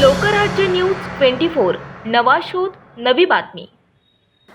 Lokrajya news twenty four. नवा शोध नवी बातमी.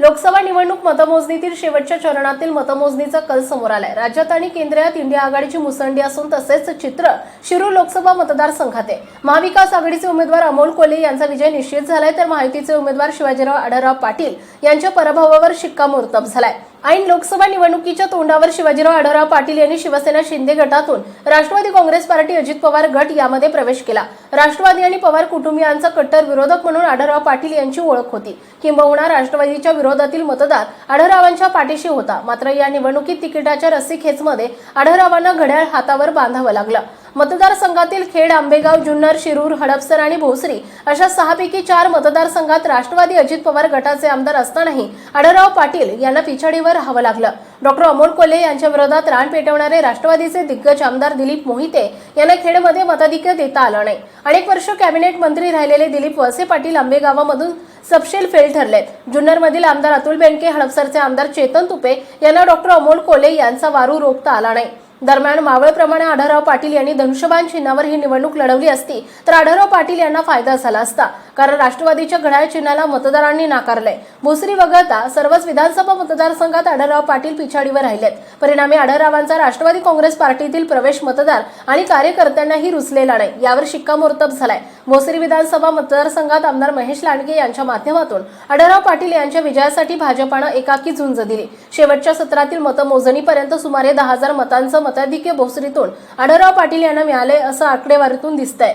लोकसभा निवडणूक मतमोजणीतील शेवटच्या चरणातील मतमोजणीचा कल समोर आलाय. राज्यात आणि केंद्रात इंडिया आघाडीची मुसंडी असून तसेच चित्र शिरूर लोकसभा मतदारसंघात आहे. महाविकास आघाडीचे उमेदवार अमोल कोले यांचा विजय निश्चित झालाय तर महायुतीचे उमेदवार शिवाजीराव आढळराव पाटील यांच्या पराभवावर शिक्कामोर्तब झालाय. ऐन लोकसभा निवडणुकीच्या तोंडावर शिवाजीराव आढळराव पाटील यांनी शिवसेना शिंदे गटातून राष्ट्रवादी काँग्रेस पार्टी अजित पवार गट यामध्ये प्रवेश केला. राष्ट्रवादी आणि पवार कुटुंबियांचा कट्टर विरोधक म्हणून आढळराव पाटील यांची ओळख होती. किंबहुना राष्ट्रवादीच्या विरोधातील मतदार आढळरावांच्या पाठीशी होता. मात्र या निवडणुकीत तिकिटाच्या रस्सीखेचमध्ये आढळरावांना घड्याळ हातावर बांधावं लागलं. मतदारसंघातील खेड आंबेगाव जुन्नर शिरूर हडपसर आणि भोसरी अशा सहापैकी चार मतदारसंघात राष्ट्रवादी अजित पवार गटाचे आमदार असतानाही आढळराव पाटील यांना पिछाडीवर राहावं लागलं. डॉक्टर अमोल कोल्हे यांच्या विरोधात रान पेटवणारे राष्ट्रवादीचे दिग्गज आमदार दिलीप मोहिते यांना खेडमध्ये मताधिक्य देता आलं नाही. अनेक वर्ष कॅबिनेट मंत्री राहिलेले दिलीप वळसे पाटील आंबेगावामधून सपशेल फेल ठरलेत. जुन्नरमधील आमदार अतुल बेंडके हडपसरचे आमदार चेतन तुपे यांना डॉक्टर अमोल कोल्हे यांचा वारू रोखता आला नाही. दरम्यान मावळप्रमाणे आढळराव पाटील यांनी धनुष्यबाण चिन्हावर ही निवडणूक लढवली असती तर आढळराव पाटील यांना फायदा झाला असता. कारण राष्ट्रवादीच्या घड्याळ चिन्हाला मतदारांनी नाकारलंय. भोसरी वगळता सर्वच विधानसभा मतदारसंघात आढळराव पाटील पिछाडीवर राहिलेत. परिणामी आढळरावांचा राष्ट्रवादी काँग्रेस पार्टीतील प्रवेश मतदार आणि कार्यकर्त्यांनाही रुचलेला नाही. यावर शिक्कामोर्तब झालाय. भोसरी विधानसभा मतदारसंघात आमदार महेश लांडगे यांच्या माध्यमातून आढळराव पाटील यांच्या विजयासाठी भाजपानं एकाकी झुंज दिली. शेवटच्या सत्रातील मतमोजणीपर्यंत सुमारे दहा हजार मतांचं मताधिक्य भोसरीतून आढळराव पाटील यांना मिळाले असं आकडेवारीतून दिसतंय.